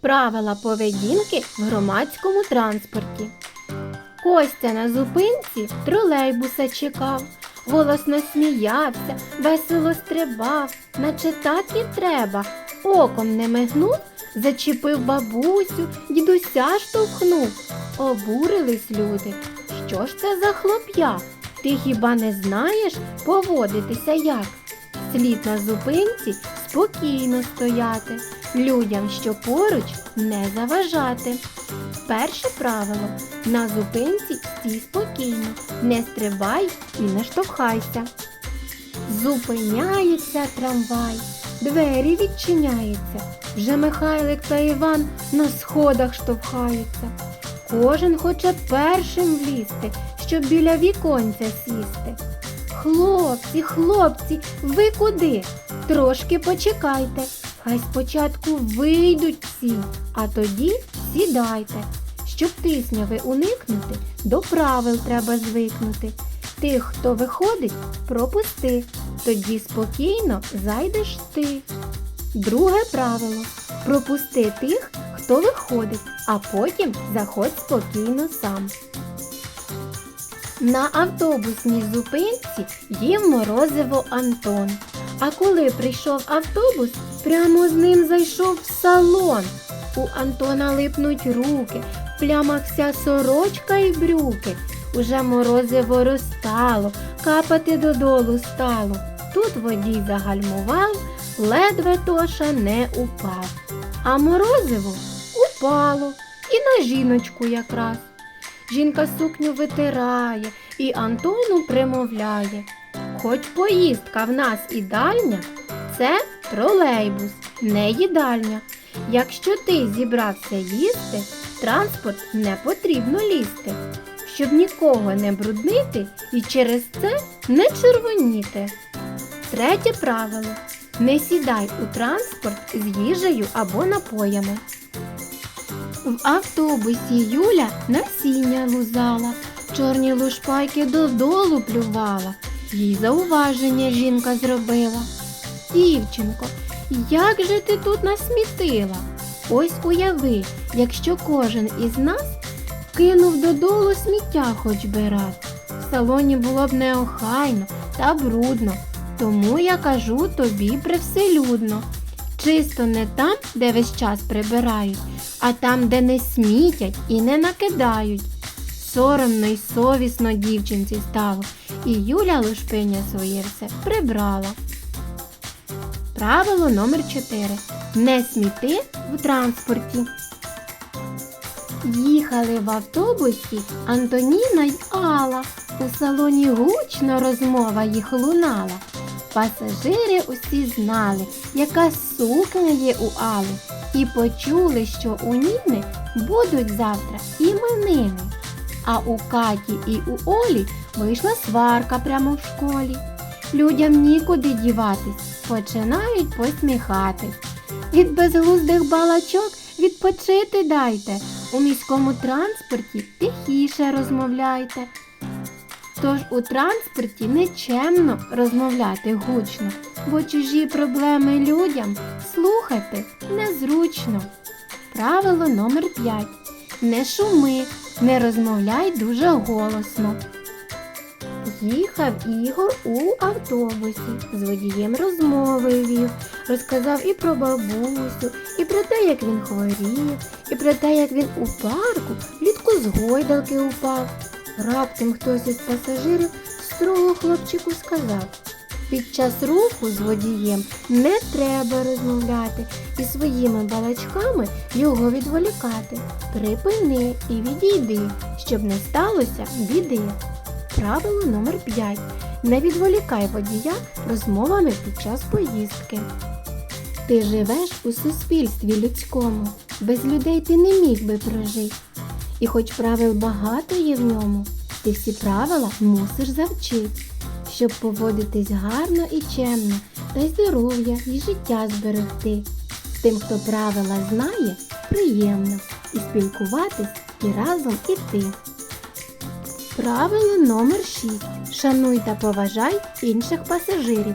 Правила поведінки в громадському транспорті. Костя на зупинці тролейбуса чекав, голосно сміявся, весело стрибав, наче так і треба. Оком не мигнув, зачепив бабусю, дідуся штовхнув. Обурились люди. Що ж це за хлоп'я? Ти хіба не знаєш поводитися як? Слід на зупинці спокійно стояти, людям, що поруч, не заважати. Перше правило на зупинці стій спокійно, не стрибай і не штовхайся. Зупиняється трамвай, двері відчиняються. Вже Михайлик та Іван на сходах штовхаються. Кожен хоче першим влізти, щоб біля віконця сісти. Хлопці, хлопці, ви куди? Трошки почекайте. Хай спочатку вийдуть всі, а тоді сідайте. Щоб тисняви уникнути, до правил треба звикнути. Тих, хто виходить, пропусти, тоді спокійно зайдеш ти. Друге правило пропусти тих, хто виходить, а потім заходь спокійно сам. На автобусній зупинці їв морозиво Антон. А коли прийшов автобус, прямо з ним зайшов в салон. У Антона липнуть руки, в плямах вся сорочка і брюки. Уже морозиво розтало, капати додолу стало. Тут водій загальмував, ледве Тоша не упав. А морозиво упало і на жіночку якраз. Жінка сукню витирає і Антону примовляє. Хоч поїздка в нас і дальня, це тролейбус, не їдальня. Якщо ти зібрався їсти, транспорт не потрібно лізти, щоб нікого не бруднити і через це не червоніти. Третє правило. Не сідай у транспорт з їжею або напоями. В автобусі Юля насіння лузала, чорні лушпайки додолу плювала. Їй зауваження жінка зробила. Дівчинко, як же ти тут насмітила? Ось уяви, якщо кожен із нас кинув додолу сміття хоч би раз. В салоні було б неохайно та брудно, тому я кажу тобі привселюдно. Чисто не там, де весь час прибирають, а там, де не смітять і не накидають. Соромно й совісно дівчинці стало, і Юля лушпиня своє все прибрала. Правило номер 4. Не сміти в транспорті. Їхали в автобусі Антоніна й Алла. У салоні гучно розмова їх лунала. Пасажири усі знали, яка сукня є у Али, і почули, що у Ніни будуть завтра іменини. А у Каті і у Олі вийшла сварка прямо в школі. Людям нікуди діватись, починають посміхатись. Від безглуздих балачок відпочити дайте. У міському транспорті тихіше розмовляйте. Тож у транспорті нечемно розмовляти гучно, бо чужі проблеми людям слухати незручно. Правило номер 5. Не шуми, не розмовляй дуже голосно. Їхав Ігор у автобусі, з водієм розмови вів, розказав і про бабусю, і про те, як він хворів, і про те, як він у парку влітку з гойдалки упав. Раптом хтось із пасажирів строго хлопчику сказав. Під час руху з водієм не треба розмовляти і своїми балачками його відволікати. Припини і відійди, щоб не сталося біди. Правило номер 5. Не відволікай водія розмовами під час поїздки. Ти живеш у суспільстві людському, без людей ти не міг би прожити. І хоч правил багато є в ньому, ти всі правила мусиш завчити, щоб поводитись гарно і чемно, та й здоров'я і життя зберегти. Тим, хто правила знає, приємно і спілкуватись, і разом іти. Правило номер 6. Шануй та поважай інших пасажирів.